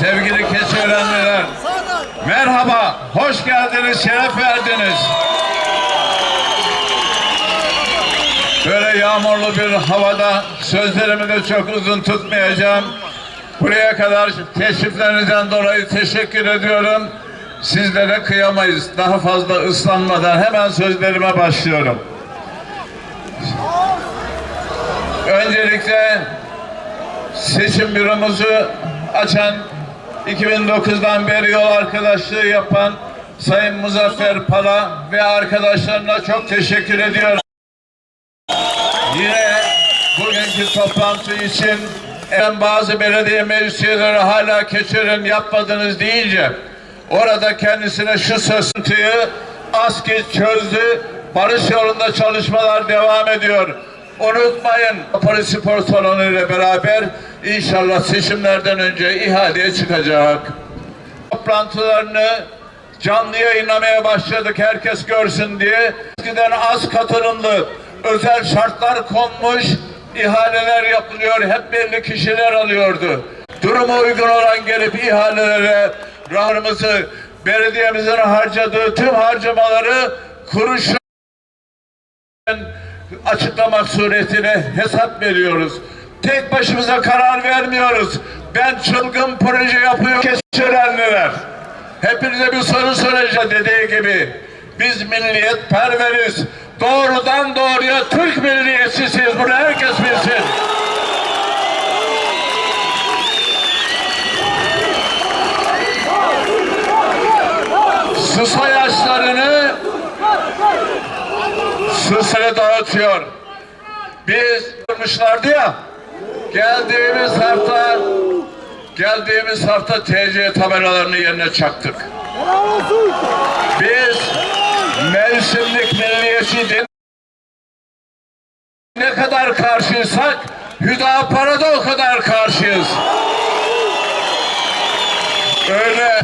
Sevgili keçiörenliler, merhaba, hoş geldiniz, şeref verdiniz. Böyle yağmurlu bir havada sözlerimi de çok uzun tutmayacağım. Buraya kadar teşriflerinizden dolayı teşekkür ediyorum. Sizlere kıyamayız. Daha fazla ıslanmadan hemen sözlerime başlıyorum. Öncelikle seçim büromuzu açan 2009'dan beri yol arkadaşlığı yapan Sayın Muzaffer Pala ve arkadaşlarına çok teşekkür ediyorum. Yine bugünkü toplantı için en bazı belediye meclis üyeleri hala keçirin yapmadınız deyince orada kendisine şu sözüntüyü ASKİ çözdü. Barış yolunda çalışmalar devam ediyor. Unutmayın Polis Spor Salonu ile beraber inşallah seçimlerden önce ihaleye çıkacak. Toplantılarını canlı yayınlamaya başladık herkes görsün diye. Eskiden az katılımlı özel şartlar konmuş ihaleler yapılıyor. Hep belli kişiler alıyordu. Duruma uygun olan gelip ihalelere rahmımızı belediyemizin harcadığı tüm harcamaları kuruşa açıklamak suretiyle hesap veriyoruz. Tek başımıza karar vermiyoruz. Ben çılgın proje yapıyorum. Keçirenliler. Hepinize bir soru soracağım dediği gibi. Biz milliyet perveriz. Doğrudan doğruya Türk milliyetçisiyiz. Bunu herkes bilsin. Su sayaçlarını Sısırı dağıtıyor. Biz durmuşlardı ya, geldiğimiz hafta geldiğimiz hafta TC tabelalarını yerine çaktık. Biz mevsimlik milliyetçi ne kadar karşıysak Hüdapar'a da o kadar karşıyız. Öyle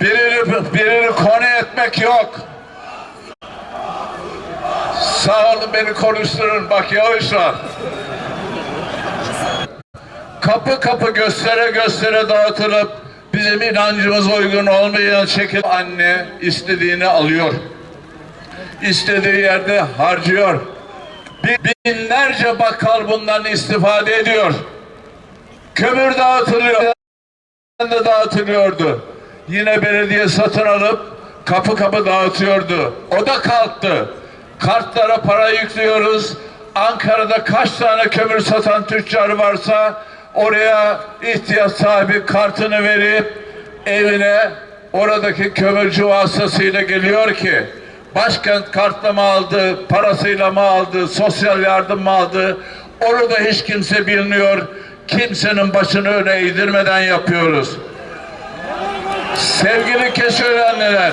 birini, birini konu etmek yok. Sağ olun beni konuşturun bak yavaş var. Kapı kapı göstere göstere dağıtılıp bizim inancımız uygun olmayan şekilde anne istediğini alıyor. İstediği yerde harcıyor. Binlerce bakkal bundan istifade ediyor. Kömür dağıtılıyor. de dağıtılıyordu. Yine belediye satın alıp kapı kapı dağıtıyordu. O da kalktı. Kartlara para yüklüyoruz. Ankara'da kaç tane kömür satan tüccar varsa oraya ihtiyaç sahibi kartını verip evine oradaki kömürcü vasıtasıyla geliyor ki başkent kartla mı aldı, parasıyla mı aldı, sosyal yardım mı aldı onu da hiç kimse bilmiyor. Kimsenin başını öne eğdirmeden yapıyoruz. Sevgili keçiörenliler,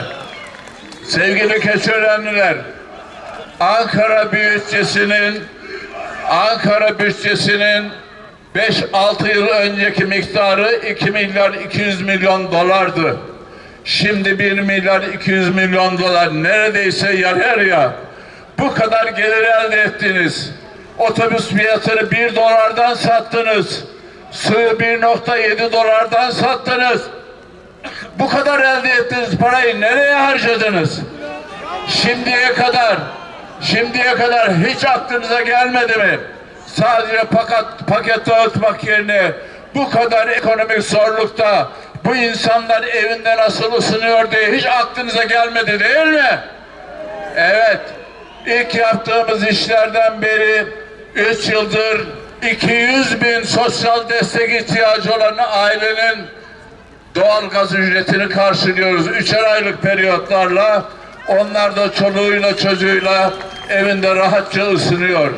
sevgili keçiörenliler, Ankara bütçesinin Ankara bütçesinin 5-6 yıl önceki miktarı 2 milyar 200 milyon dolardı. Şimdi 1 milyar 200 milyon dolar neredeyse yarı ya. Bu kadar gelir elde ettiniz. Otobüs fiyatını 1 dolardan sattınız. Suyu 1.7 dolardan sattınız. Bu kadar elde ettiğiniz parayı nereye harcadınız? Şimdiye kadar, şimdiye kadar hiç aklınıza gelmedi mi? Sadece paket, paket dağıtmak yerine bu kadar ekonomik zorlukta bu insanlar evinde nasıl ısınıyor diye hiç aklınıza gelmedi değil mi? Evet. İlk yaptığımız işlerden beri 3 yıldır 200 bin sosyal destek ihtiyacı olan ailenin doğal gaz ücretini karşılıyoruz. Üçer aylık periyotlarla onlar da çoluğuyla çocuğuyla evinde rahatça ısınıyor.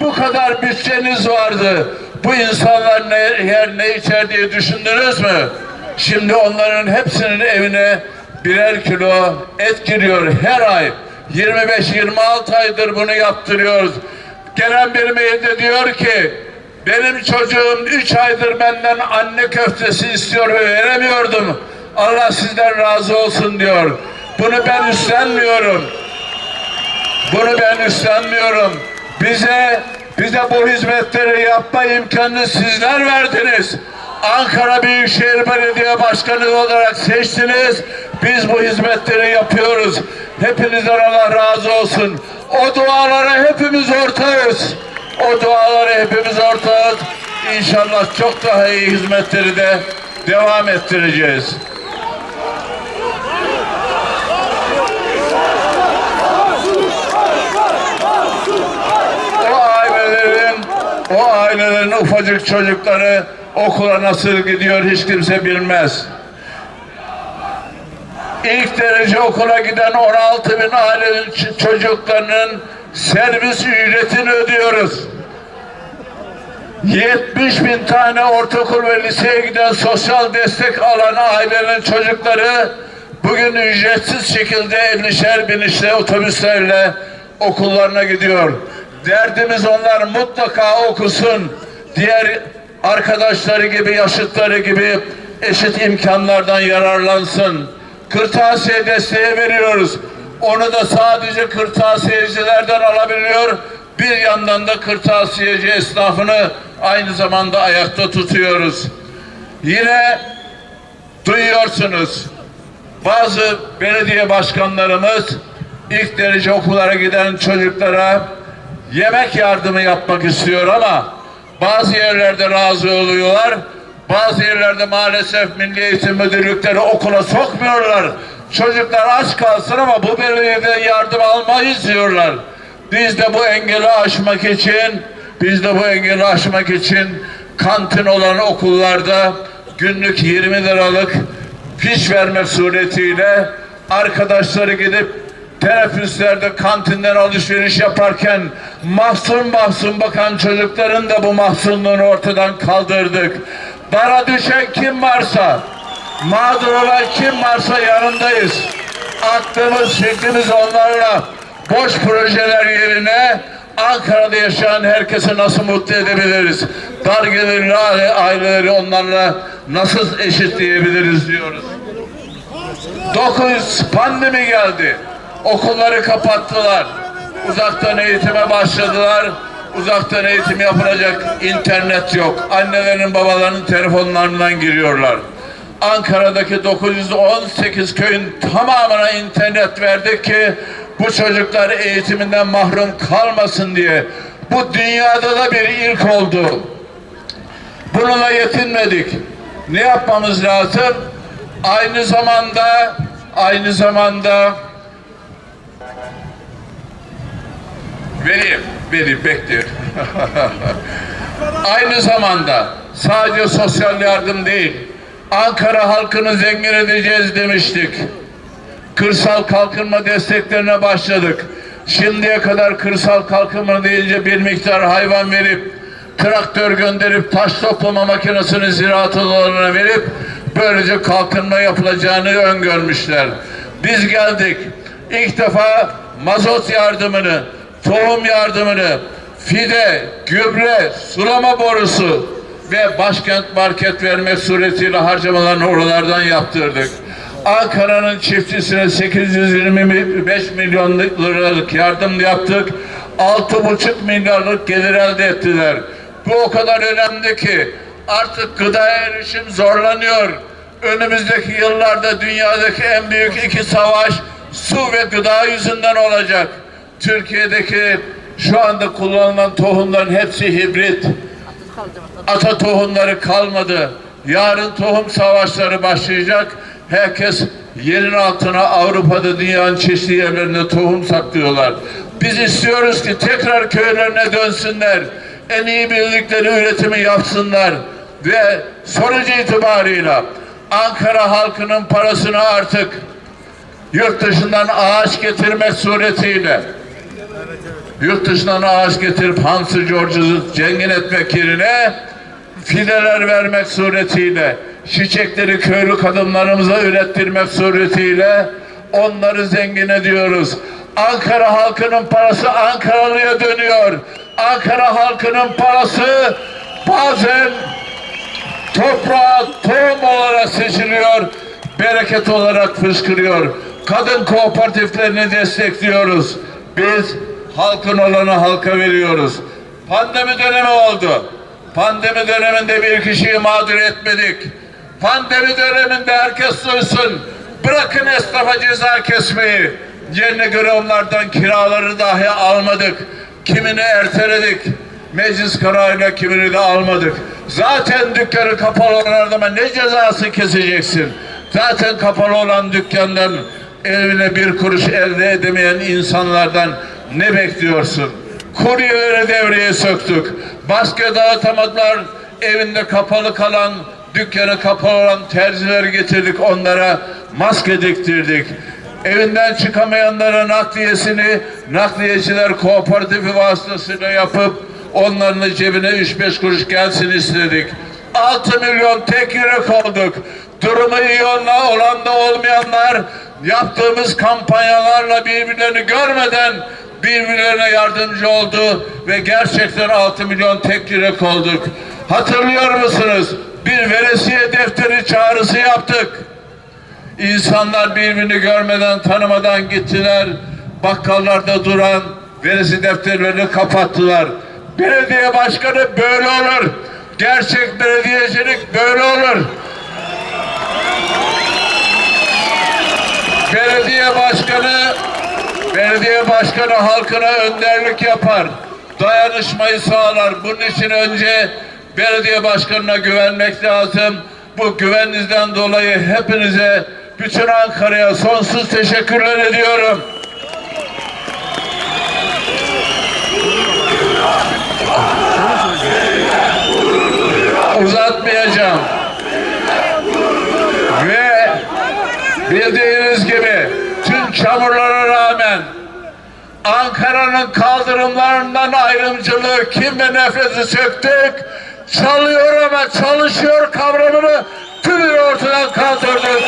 Bu kadar bütçeniz vardı. Bu insanlar ne yer ne içer diye düşündünüz mü? Şimdi onların hepsinin evine birer kilo et giriyor her ay. 25-26 aydır bunu yaptırıyoruz. Gelen bir mailde diyor ki Benim çocuğum üç aydır benden anne köftesi istiyor ve veremiyordum. Allah sizden razı olsun diyor. Bunu ben üstlenmiyorum. Bunu ben üstlenmiyorum. Bize bize bu hizmetleri yapma imkanını sizler verdiniz. Ankara Büyükşehir Belediye Başkanı olarak seçtiniz. Biz bu hizmetleri yapıyoruz. Hepinizden Allah razı olsun. O dualara hepimiz ortağız. O dualara hepimiz ortağız. İnşallah çok daha iyi hizmetleri de devam ettireceğiz. O ailelerin o ailelerin ufacık çocukları okula nasıl gidiyor hiç kimse bilmez. İlk derece okula giden 16 bin ailenin çocuklarının servis ücretini ödüyoruz. 70 bin tane ortaokul ve liseye giden sosyal destek alan ailenin çocukları bugün ücretsiz şekilde 50'şer binişle otobüslerle okullarına gidiyor. Derdimiz onlar mutlaka okusun. Diğer arkadaşları gibi, yaşıtları gibi eşit imkanlardan yararlansın. Kırtasiye desteği veriyoruz. Onu da sadece kırtasiyecilerden alabiliyor. Bir yandan da kırtasiyeci esnafını aynı zamanda ayakta tutuyoruz. Yine duyuyorsunuz. Bazı belediye başkanlarımız ilk derece okullara giden çocuklara yemek yardımı yapmak istiyor ama bazı yerlerde razı oluyorlar. Bazı yerlerde maalesef Milli Eğitim Müdürlükleri okula sokmuyorlar. Çocuklar aç kalsın ama bu belediyeden yardım almayız diyorlar. Biz de bu engeli aşmak için biz de bu engeli aşmak için kantin olan okullarda günlük 20 liralık fiş vermek suretiyle arkadaşları gidip teneffüslerde kantinden alışveriş yaparken mahzun mahzun bakan çocukların da bu mahzunluğunu ortadan kaldırdık. Dara düşen kim varsa, mağdur olan kim varsa yanındayız. Aklımız, fikrimiz onlarla boş projeler yerine Ankara'da yaşayan herkesi nasıl mutlu edebiliriz? Dar gelirli aile- aileleri onlarla nasıl eşitleyebiliriz diyoruz. 9 pandemi geldi. Okulları kapattılar. Uzaktan eğitime başladılar. Uzaktan eğitim yapılacak internet yok. Annelerin babalarının telefonlarından giriyorlar. Ankara'daki 918 köyün tamamına internet verdik ki bu çocuklar eğitiminden mahrum kalmasın diye. Bu dünyada da bir ilk oldu. Bununla yetinmedik. Ne yapmamız lazım? Aynı zamanda aynı zamanda vereyim, vereyim bekliyorum. aynı zamanda sadece sosyal yardım değil, Ankara halkını zengin edeceğiz demiştik. Kırsal kalkınma desteklerine başladık. Şimdiye kadar kırsal kalkınma deyince bir miktar hayvan verip, traktör gönderip, taş toplama makinesini ziraat odalarına verip, böylece kalkınma yapılacağını öngörmüşler. Biz geldik. İlk defa mazot yardımını, tohum yardımını, fide, gübre, sulama borusu ve başkent market vermek suretiyle harcamalarını oralardan yaptırdık. Ankara'nın çiftçisine 825 milyon liralık yardım yaptık. 6,5 milyarlık gelir elde ettiler. Bu o kadar önemli ki artık gıdaya erişim zorlanıyor. Önümüzdeki yıllarda dünyadaki en büyük iki savaş su ve gıda yüzünden olacak. Türkiye'deki şu anda kullanılan tohumların hepsi hibrit. Ata tohumları kalmadı. Yarın tohum savaşları başlayacak. Herkes yerin altına Avrupa'da dünyanın çeşitli yerlerinde tohum saklıyorlar. Biz istiyoruz ki tekrar köylerine dönsünler. En iyi bildikleri üretimi yapsınlar. Ve sonuç itibarıyla Ankara halkının parasını artık yurt dışından ağaç getirmek suretiyle yurt dışından ağaç getirip Hansı George'u zengin etmek yerine fideler vermek suretiyle çiçekleri köylü kadınlarımıza ürettirmek suretiyle onları zengin ediyoruz. Ankara halkının parası Ankaralıya dönüyor. Ankara halkının parası bazen toprağa tohum olarak seçiliyor, bereket olarak fışkırıyor. Kadın kooperatiflerini destekliyoruz. Biz halkın olanı halka veriyoruz. Pandemi dönemi oldu. Pandemi döneminde bir kişiyi mağdur etmedik. Pandemi döneminde herkes duysun. Bırakın esnafa ceza kesmeyi. Yerine göre onlardan kiraları dahi almadık. Kimini erteledik. Meclis kararıyla kimini de almadık. Zaten dükkanı kapalı olan adama ne cezası keseceksin? Zaten kapalı olan dükkandan evine bir kuruş elde edemeyen insanlardan ne bekliyorsun? Kuryeleri devreye söktük. Baskı dağıtamadılar. Evinde kapalı kalan, dükkanı kapalı olan terzileri getirdik onlara. Maske diktirdik. Evinden çıkamayanlara nakliyesini nakliyeciler kooperatifi vasıtasıyla yapıp onların cebine 3-5 kuruş gelsin istedik. 6 milyon tek yürek olduk. Durumu iyi olan da olmayanlar yaptığımız kampanyalarla birbirlerini görmeden birbirlerine yardımcı oldu ve gerçekten 6 milyon tek yürek olduk. Hatırlıyor musunuz? Bir veresiye defteri çağrısı yaptık. İnsanlar birbirini görmeden, tanımadan gittiler. Bakkallarda duran veresi defterlerini kapattılar. Belediye başkanı böyle olur. Gerçek belediyecilik böyle olur. Belediye başkanı belediye başkanı halkına önderlik yapar. Dayanışmayı sağlar. Bunun için önce belediye başkanına güvenmek lazım. Bu güveninizden dolayı hepinize bütün Ankara'ya sonsuz teşekkürler ediyorum. Uzatmayacağım. Ve bildiğiniz gibi tüm çamurlara rağmen Ankara'nın kaldırımlarından ayrımcılığı, kim ve nefreti söktük. Çalıyor ama çalışıyor kavramını tümünü ortadan kaldırdık.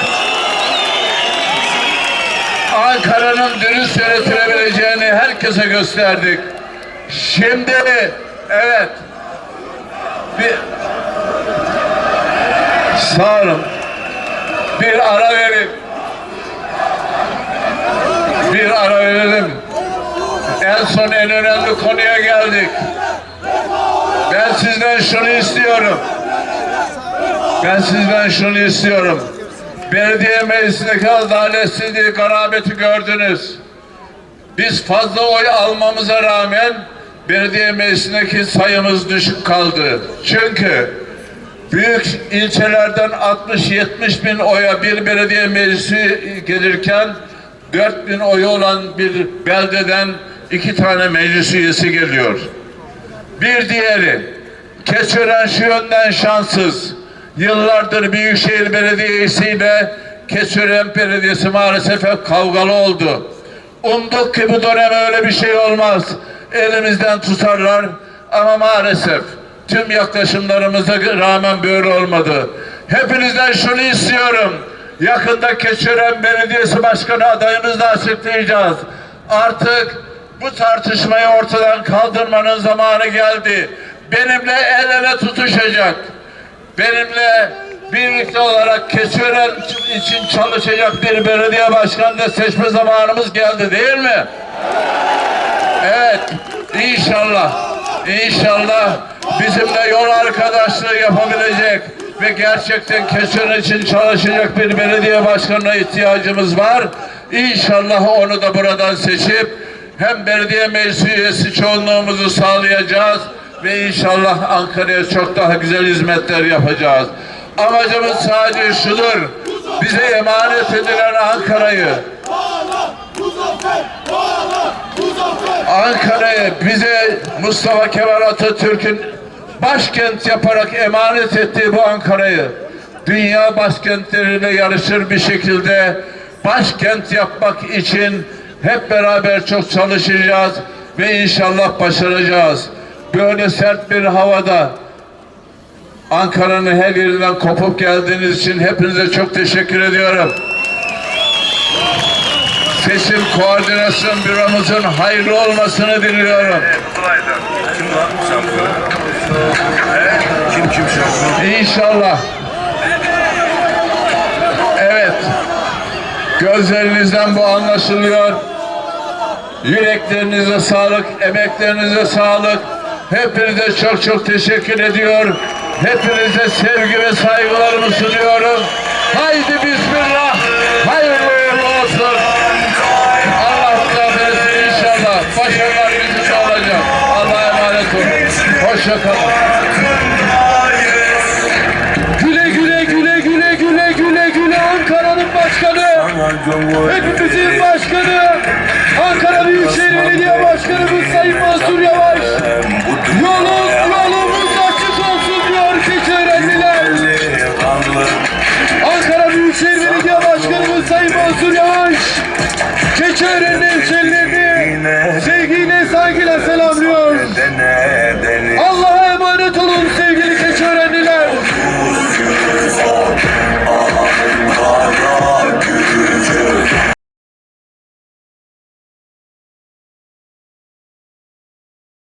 Ankara'nın dürüst yönetilebileceğini herkese gösterdik. Şimdi evet bir sağ olun. Bir ara verin. Bir ara verelim. En son en önemli konuya geldik. Ben sizden şunu istiyorum. Ben sizden şunu istiyorum. Belediye meclisindeki adaletsizliği, garabeti gördünüz. Biz fazla oy almamıza rağmen belediye meclisindeki sayımız düşük kaldı. Çünkü büyük ilçelerden 60-70 bin oya bir belediye meclisi gelirken 4 bin oyu olan bir beldeden iki tane meclis üyesi geliyor. Bir diğeri Keçören şu yönden şanssız. Yıllardır Büyükşehir Belediyesi ile Keçören Belediyesi maalesef hep kavgalı oldu. Umduk ki bu dönem öyle bir şey olmaz. Elimizden tutarlar ama maalesef tüm yaklaşımlarımıza rağmen böyle olmadı. Hepinizden şunu istiyorum. Yakında Keçören Belediyesi Başkanı adayımızı da açıklayacağız. Artık bu tartışmayı ortadan kaldırmanın zamanı geldi. Benimle el ele tutuşacak. Benimle birlikte olarak Keçören için çalışacak bir belediye başkanı da seçme zamanımız geldi değil mi? Evet, inşallah, inşallah bizimle yol arkadaşlığı yapabilecek ve gerçekten Keçören için çalışacak bir belediye başkanına ihtiyacımız var. İnşallah onu da buradan seçip hem belediye meclisi üyesi çoğunluğumuzu sağlayacağız ve inşallah Ankara'ya çok daha güzel hizmetler yapacağız. Amacımız sadece şudur, bize emanet edilen Ankara'yı, Ankara'yı bize Mustafa Kemal Atatürk'ün başkent yaparak emanet ettiği bu Ankara'yı dünya başkentleriyle yarışır bir şekilde başkent yapmak için hep beraber çok çalışacağız ve inşallah başaracağız. Böyle sert bir havada Ankara'nın her yerinden kopup geldiğiniz için hepinize çok teşekkür ediyorum. Seçim Koordinasyon Büromuzun hayırlı olmasını diliyorum. Kim lan? Şampiyon. İnşallah. Evet. Gözlerinizden bu anlaşılıyor. Yüreklerinize sağlık, emeklerinize sağlık. Hepinize çok çok teşekkür ediyor. Hepinize sevgi ve saygılarımı sunuyorum. Haydi bismillah. Hayırlı uğurlu olsun. Allah etsin inşallah. Başarılar bizi sağlayacak. Allah'a emanet olun. Hoşçakalın. Güle güle güle güle güle güle güle Ankara'nın başkanı. Hepimizin başkanı. Belediye Başkanımız Sayın Mansur Yavaş.